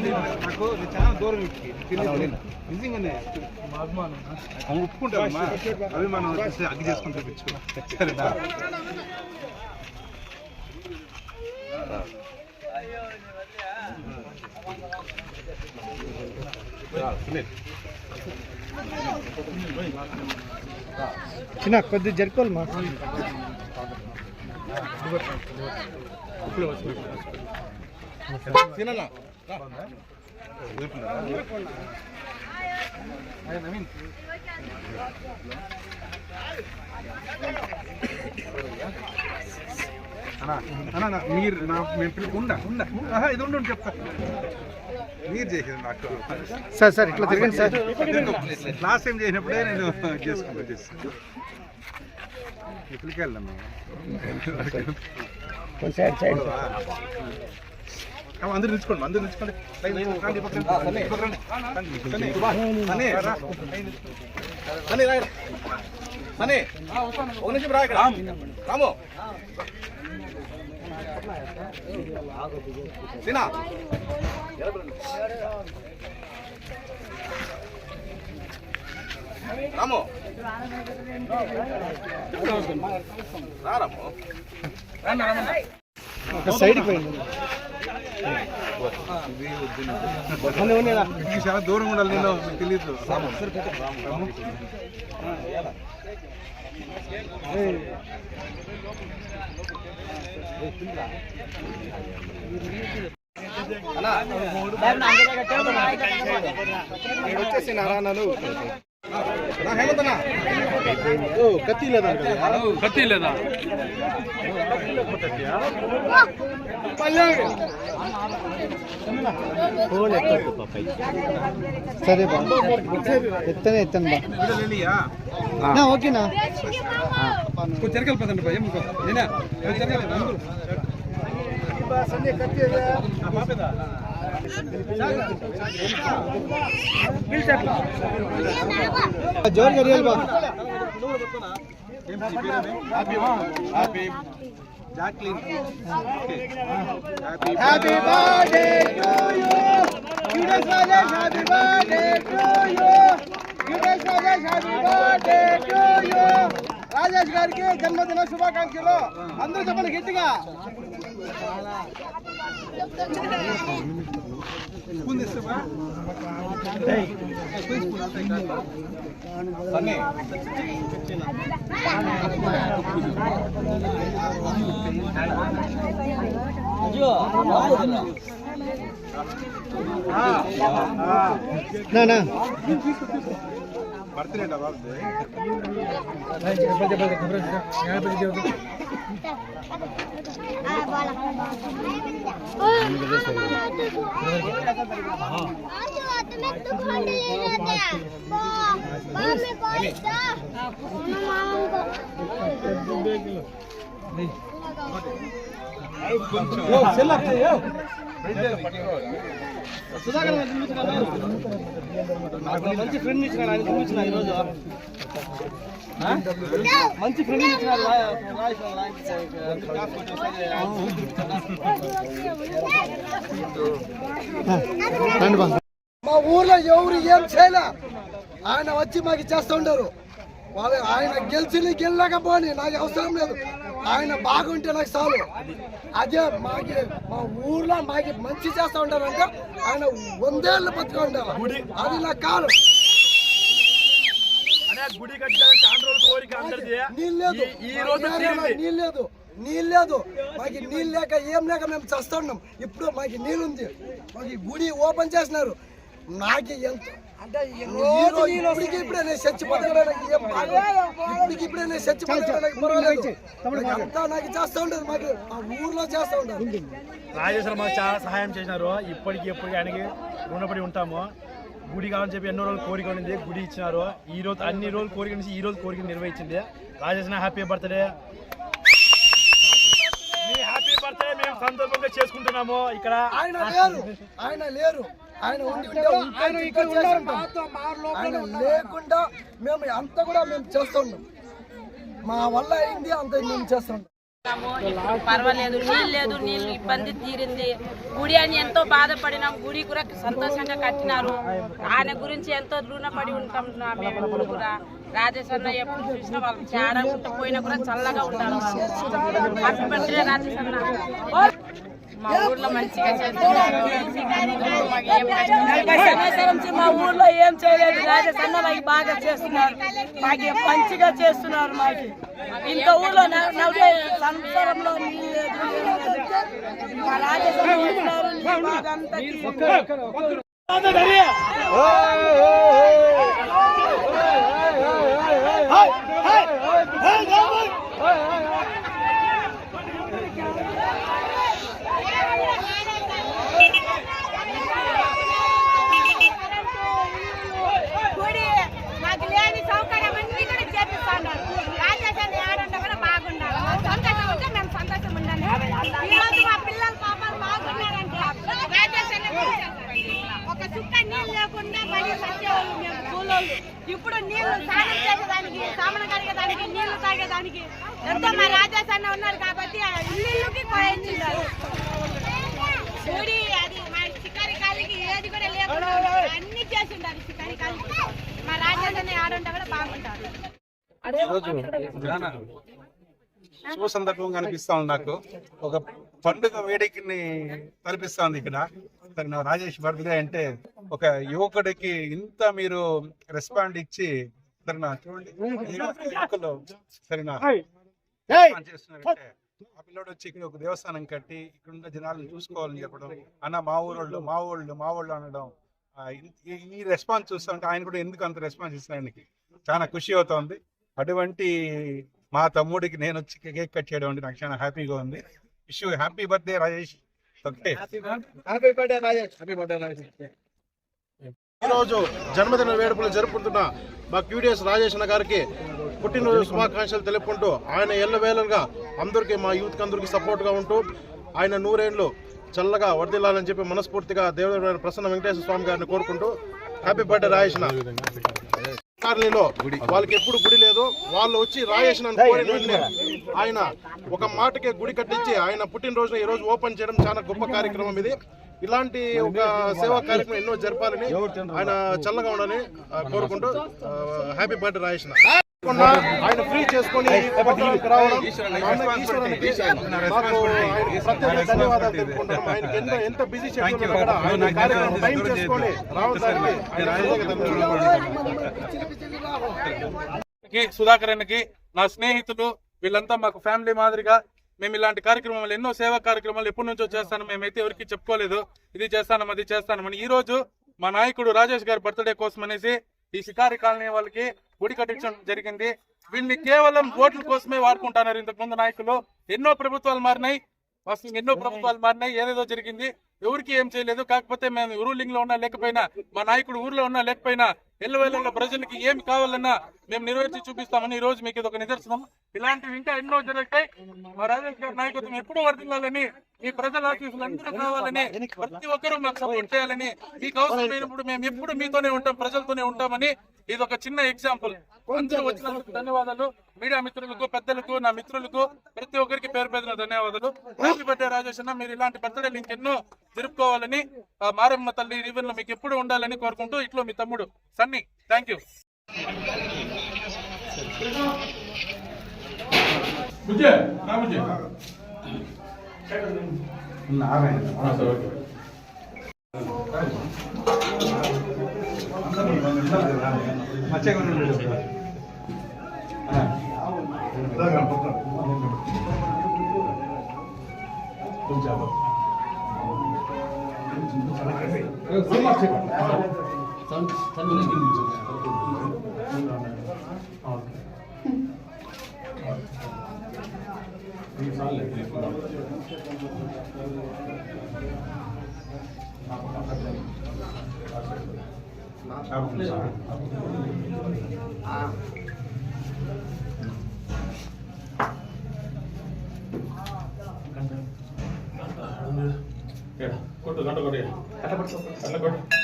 నేను నాకు. చాలా దూరం నిజంగానే. అవి అభిమానం. వచ్చేసి అగ్గి చేసుకుని తెప్పించుకో చిన్న కొద్ది జరుకోవాలి మా తిననా? నవీన్ అన్నా అన్నా మీరు నా మేము పిల్లలు ఉండ? ఉండ? ఇది ఉండు చెప్తా. మీరు చేసేది నాకు. సార్ సార్ ఇట్లా తిరగండి సార్. లాస్ట్ టైం చేసినప్పుడే నేను చేసుకుంటా చేస్తాను ఇప్పటికి అందరు నిలుచుకోండి అందరు నిలుచుకోండి. ఒక నిమిషం. రాము. రాము. రాము. ఒక సైడ్కి పోయింది? ఇంటికి చాలా దూరం ఉండాలి నేను తెలియదు వచ్చేసి నారాయణలు నా. హేమంతనా కత్తి లేదా కత్తి లేదా సరే బా ఎత్తనే ఎత్తాను బా ఓకేనా కొంచెం చెరకలు పదండి భయం ఇంకో. నేనా? చెరకలు అందరూ జోరు కడియాలి బా Jacqueline happy birthday to you యుడస్ Rajesh happy birthday to you యుడస్ Rajesh happy birthday to you Rajesh గారికి జన్మదిన శుభాకాంక్షలు. అందరూ చెప్పండి గట్టిగా. నా నా బర్త్డే బాబు సుధాకర్ మంచి ఫ్రెండ్ ఇచ్చినాడు ఆయన చూపించిన ఈరోజు మంచి ఫ్రెండ్ ఇచ్చినాడు మా ఊర్లో ఎవరు ఏం చేయలే. ఆయన వచ్చి మాకు చేస్తూ ఉండరు. వాళ్ళు ఆయన గెలిచి గెలలేకపోని నాకు అవసరం లేదు. ఆయన బాగుంటే నాకు చాలు. అదే మాకి మా ఊర్లో మాకి మంచి చేస్తూ ఉంటారు అంటే ఆయన వందేళ్ళు బతుకు ఉంటారు అది కోరిక అందరిది. నీళ్ళు లేదు. ఈ రోజు మా ఏరియాలో నీళ్ళు లేదు. నీళ్ళు లేదు. మాకు నీళ్ళు లేక ఏం లేక మేము చస్తున్నాం ఇప్పుడు మాకు నీళ్ళు ఉంది. మాకు గుడి ఓపెన్ చేసినారు నాకు ఎంత? అంటే ఇప్పటికి ఇప్పుడే నేను చచ్చిపోతాను. ఏం బాధ ఇప్పటికి ఇప్పుడే నేను చచ్చిపోతాను. పర్వాలేదు. నాకు అంతా నాకు చేస్తూ ఉండదు మాకు. ఆ ఊర్లో చేస్తూ ఉండదు. రాజేశ్వర మాకు చాలా సహాయం చేసినారు. ఇప్పటికి ఎప్పటికి ఆయనకి రుణపడి ఉంటాము. గుడి కావాలని చెప్పి ఎన్నో రోజులు కోరిక ఉండింది. గుడి ఇచ్చినారు. ఈ రోజు అన్ని రోజులు కోరిక నుంచి ఈ రోజు కోరిక నిర్వహించింది రాజేశ్వర హ్యాపీ బర్త్డే. మీ హ్యాపీ బర్త్డే మేము సందర్భంగా చేసుకుంటున్నాము. ఇక్కడ ఆయన లేరు. ఆయన లేరు. ఆయన ఆయన ఇక్కడ చేస్తుంటాం. ఆయన లేకుండా మేము అంత కూడా మేము చేస్తున్నాం మా వల్ల అయింది అంత మేము చేస్తున్నాం పర్వాలేదు నీళ్ళు లేదు నీళ్ళు ఇబ్బంది తీరింది. గుడి అని ఎంతో బాధపడినాం గుడి కూడా సంతోషంగా కట్టినారు. ఆయన గురించి ఎంతో రుణపడి ఉంటాం మేము ఎప్పుడు కూడా. రాజేష్ అన్న ఎప్పుడు చూసినా వాళ్ళు చాలా పోయినా కూడా చల్లగా ఉంటారు వాళ్ళు. మా ఊర్లో మంచిగా. సంవత్సరం మా ఊర్లో ఏం చేయలేదు రాజేష్ అన్న మాకు బాగా చేస్తున్నారు మాకు మంచిగా చేస్తున్నారు మాకు ఇంత ఊర్లో నలభై సంవత్సరంలో. మా రాజేష్ అన్న చేస్తున్నారు, నీళ్ళు బాగా అంతా తీసుకున్నారు. గుడి మాకు లేని సౌకర్యం అన్ని కూడా చేపిస్తున్నారు రాజేశాన్ని ఏడంటే కూడా బాగున్నారు మాకు సంతోషం ఉంటే మేము సంతోషం ఉండాలి ఈ రోజు మా పిల్లలు పాపాలు బాగున్నారంటే రాజేశాన్ని ఒక చుక్క నీళ్ళు లేకుండా బడి వచ్చేవాళ్ళు మేము కూలోళ్ళు ఇప్పుడు నీళ్ళు స్నానం చేసేదానికి సామన కడిగేదానికి నీళ్ళు తాగేదానికి ఎంతో మా రాజేశాన్ని ఉన్నారు కాబట్టి ఇల్లుకి పోయించున్నారు గుడి అది మా శికారి కాలికి ఏది కూడా లేకుండా అన్ని చేసి ఉండాలి కాలికి. మా ఆడుంటే కూడా బాగుంటారు. శుభ సందర్భంగా అనిపిస్తా ఉంది నాకు. ఒక పండుగ వేడికిని కనిపిస్తా ఉంది ఇక్కడ. రాజేష్ బర్త్డే అంటే ఒక యువకుడికి ఇంత మీరు రెస్పాండ్ ఇచ్చి సరేనా చూడండి. యువకులు సరేనా రెస్పాండ్ చేస్తున్నారంటే ఆ పిల్లోడు వచ్చి ఇక్కడ ఒక దేవస్థానం కట్టి ఇక్కడ ఉన్న జనాలను చూసుకోవాలని చెప్పడం అన్న మా ఊరోళ్ళు మా ఊళ్ళు మా ఊళ్ళు అనడం ఈ- రెస్పాన్స్ చూస్తుంటే ఆయన కూడా ఎందుకు అంత రెస్పాన్స్ ఇస్తున్నానికి చాలా ఖుషి అవుతోంది. అటువంటి మా తమ్ముడికి నేను వచ్చి కేక్ కట్ చేయడం అంటే నాకు చాలా హ్యాపీగా ఉంది. Wish happy birthday Rajesh. Okay. ఈరోజు జన్మదిన వేడుకలు జరుపుకుంటున్న మా క్యూడిఎస్ రాజేష్ అన్న గారికి పుట్టినరోజు శుభాకాంక్షలు తెలుపుకుంటూ ఆయన ఎల్లవేళలుగా అందరికీ మా యూత్కి అందరికీ సపోర్ట్గా ఉంటూ ఆయన నూరేళ్ళు చల్లగా వరదిల్లాలని చెప్పి మనస్ఫూర్తిగా దేవుడైన ప్రసన్న వెంకటేశ్వర స్వామి గారిని కోరుకుంటూ హ్యాపీ బర్త్డే రాజేష్ కాలనీలో వాళ్ళకి ఎప్పుడు గుడి లేదు. వాళ్ళు వచ్చి రాజేష్ నన్ను కోరిన వెంటనే ఆయన ఒక మాటకే గుడి కట్టించి ఆయన పుట్టినరోజున ఈ రోజు ఓపెన్ చేయడం చాలా గొప్ప కార్యక్రమం ఇది. ఇలాంటి ఒక సేవా కార్యక్రమం ఎన్నో జరపాలని ఆయన చల్లగా ఉండాలని కోరుకుంటూ హ్యాపీ బర్త్డే రాజేష్. కాకుండా ఆయన ఫ్రీ చేసుకొని రావడం ప్రత్యేక ధన్యవాదాలు ఆయనకి ఎంత ఎంత బిజీ షెడ్యూల్ ఉన్నా కూడా ఆయన కార్యక్రమం టైం చేసుకొని రావడానికి సుధాకర్ అన్నకి నా స్నేహితులు వీళ్ళంతా మాకు ఫ్యామిలీ మాదిరిగా మేము ఇలాంటి కార్యక్రమాలు ఎన్నో సేవా కార్యక్రమాలు ఎప్పటి నుంచో చేస్తాను మేమైతే ఎవరికి చెప్పుకోలేదు ఇది చేస్తాను అది చేస్తానమని ఈ రోజు మా నాయకుడు రాజేష్ గారి బర్త్డే కోసం అనేసి ఈ షికారి కాలనీ వాళ్ళకి గుడి కట్టించడం జరిగింది. వీళ్ళని కేవలం ఓట్ల కోసమే వాడుకుంటున్నారు ఇంతకు ముందు నాయకులు. ఎన్నో ప్రభుత్వాలు మారినాయి. ఎన్నో ప్రభుత్వాలు మారినాయి. ఏదేదో జరిగింది. ఎవరికి ఏం చేయలేదు. కాకపోతే మేము రూలింగ్లో ఉన్నా లేకపోయినా మా నాయకుడు ఊర్లో ఉన్నా లేకపోయినా ఎల్లవేళల్లో ప్రజలకి ఏమి కావాలన్నా మేము నెరవేర్చి చూపిస్తామని ఈ రోజు మీకు ఇది ఒక నిదర్శనం. ఇలాంటివి ఇంకా ఎన్నో జరుగుతాయి. మా రాజేష్ గారి నాయకత్వం ఎప్పుడూ వర్దిల్లాలని ఈ ప్రజల ఆఫీసులు అందరూ కావాలని ప్రతి ఒక్కరూ మాకు సపోర్ట్ చేయాలని మీకు అవసరమైనప్పుడు మేము ఎప్పుడు మీతోనే ఉంటాం ప్రజలతోనే ఉంటామని ఇది ఒక చిన్న ఎగ్జాంపుల్. అందరూ వచ్చినందుకు ధన్యవాదాలు. మీడియా మిత్రులకు పెద్దలకు నా మిత్రులకు ప్రతి ఒక్కరికి పేరు పేరున ధన్యవాదాలు. హ్యాపీ బర్త్డే రాజేష్ అన్న. మీరు ఇలాంటి బర్త్డేలు ఇంకెన్నో జరుపుకోవాలని ఆ మారమ్మ తల్లి రివెన్లో మీకు ఎప్పుడు ఉండాలని కోరుకుంటూ ఇట్లో మీ తమ్ముడు సన్నీ. థ్యాంక్ యూ चालेल కొట్టు గంట కొట్టు అట్లా కొట్టు.